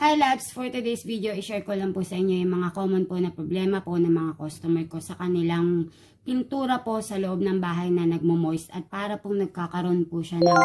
Hi Labs! For today's video, i-share ko lang po sa inyo yung mga common po na problema po ng mga customer ko sa kanilang pintura po sa loob ng bahay na nagmo-moist at para pong nagkakaroon po siya ng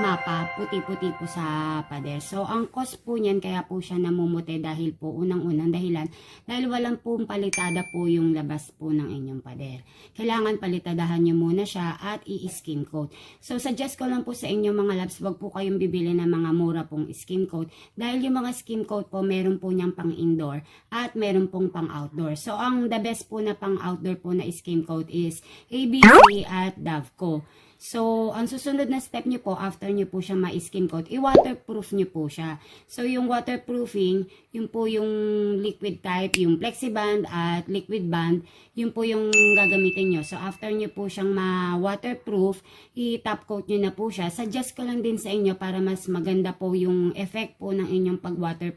mapa, puti-puti po sa pader. So, ang cause po niyan kaya po siya namumuti dahil po unang-unang dahilan dahil walang pong palitada po yung labas po ng inyong pader. Kailangan palitadahan nyo muna siya at i-skim coat. So, suggest ko lang po sa inyo mga labs, wag po kayong bibili ng mga mura pong skim coat dahil yung mga coat po meron po niyang pang indoor at meron pong pang outdoor. So, ang the best po na pang outdoor po na skim coat is ABC at Davco. So, ang susunod na step nyo po, after nyo po siya ma-skim coat, i-waterproof nyo po siya. So, yung waterproofing, yun po yung liquid type, yung flexiband at liquid band, yun po yung gagamitin nyo. So, after nyo po siyang ma-waterproof, i-top coat nyo na po siya. Suggest ko lang din sa inyo para mas maganda po yung effect po ng inyong pag-waterproof.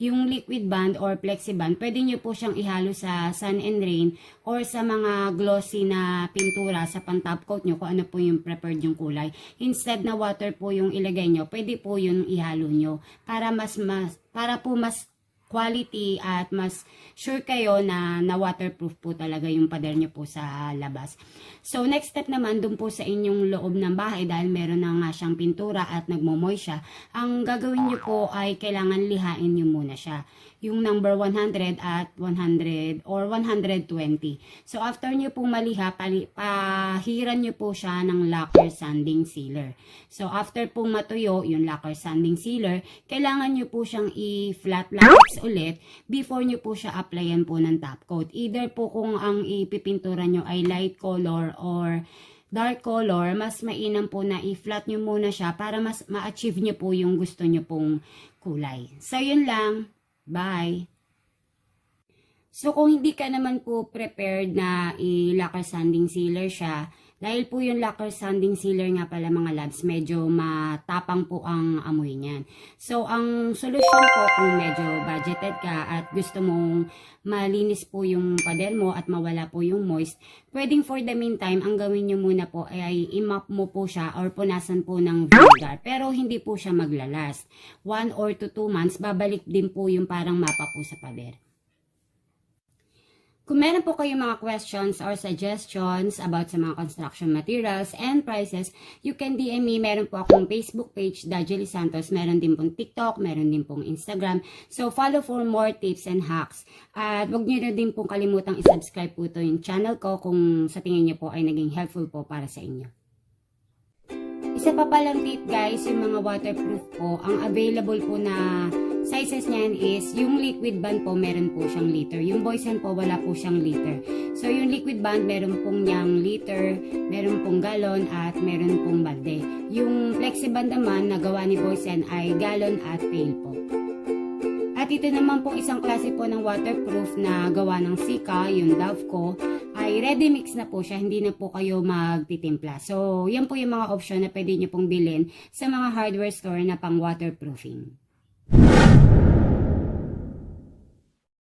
Yung liquid band or flexiband, pwede nyo po siyang ihalo sa sun and rain or sa mga glossy na pintura sa pang-top coat nyo kung ano po yung preferred yung kulay. Instead na water po yung ilagay nyo, pwede po yung ihalo nyo para mas, mas para po mas quality at mas sure kayo na na waterproof po talaga yung pader nyo po sa labas. So next step naman dun po sa inyong loob ng bahay dahil meron na nga siyang pintura at nagmomoy siya, ang gagawin nyo po ay kailangan lihain nyo muna siya. Yung number 100 at 100 or 120. So after nyo pong maliha, pahiran nyo po siya ng lacquer sanding sealer. So after pong matuyo yung lacquer sanding sealer, kailangan nyo po siyang i-flat latex ulit before nyo po siya applyan po ng top coat. Either po kung ang ipipintura nyo ay light color or dark color, mas mainam po na i-flat nyo muna siya para mas ma-achieve nyo po yung gusto nyo pong kulay. So, yun lang. Bye! So, kung hindi ka naman po prepared na i-lacquer sanding sealer siya, dahil po yung lacquer sanding sealer nga pala mga labs, medyo matapang po ang amoy niyan. So, ang solusyon po kung medyo budgeted ka at gusto mong malinis po yung pader mo at mawala po yung moist, pwedeng for the meantime, ang gawin nyo muna po ay i-mop mo po siya or punasan po ng vinegar. Pero hindi po siya maglalast. One or to two months, babalik din po yung parang mapa po sa pader. Kung meron po kayong mga questions or suggestions about sa mga construction materials and prices, you can DM me. Meron po akong Facebook page, Dajeli Santos. Meron din pong TikTok, meron din pong Instagram. So, follow for more tips and hacks. At huwag niyo na din pong kalimutang isubscribe po to yung channel ko kung sa tingin niyo po ay naging helpful po para sa inyo. Isa pa palang tip guys, yung mga waterproof po, ang available po na sizes niyan is, yung liquid band po, meron po siyang liter. Yung Boysen po, wala po siyang liter. So, yung liquid band, meron pong niyang liter, meron pong galon, at meron pong balde. Yung flexiband naman, na gawa ni Boysen, ay galon at pail po. At ito naman pong isang klase po ng waterproof na gawa ng Sika, yung Davco, ay ready mix na po siya, hindi na po kayo magtitimpla. So, yan po yung mga option na pwede nyo pong bilhin sa mga hardware store na pang waterproofing. you.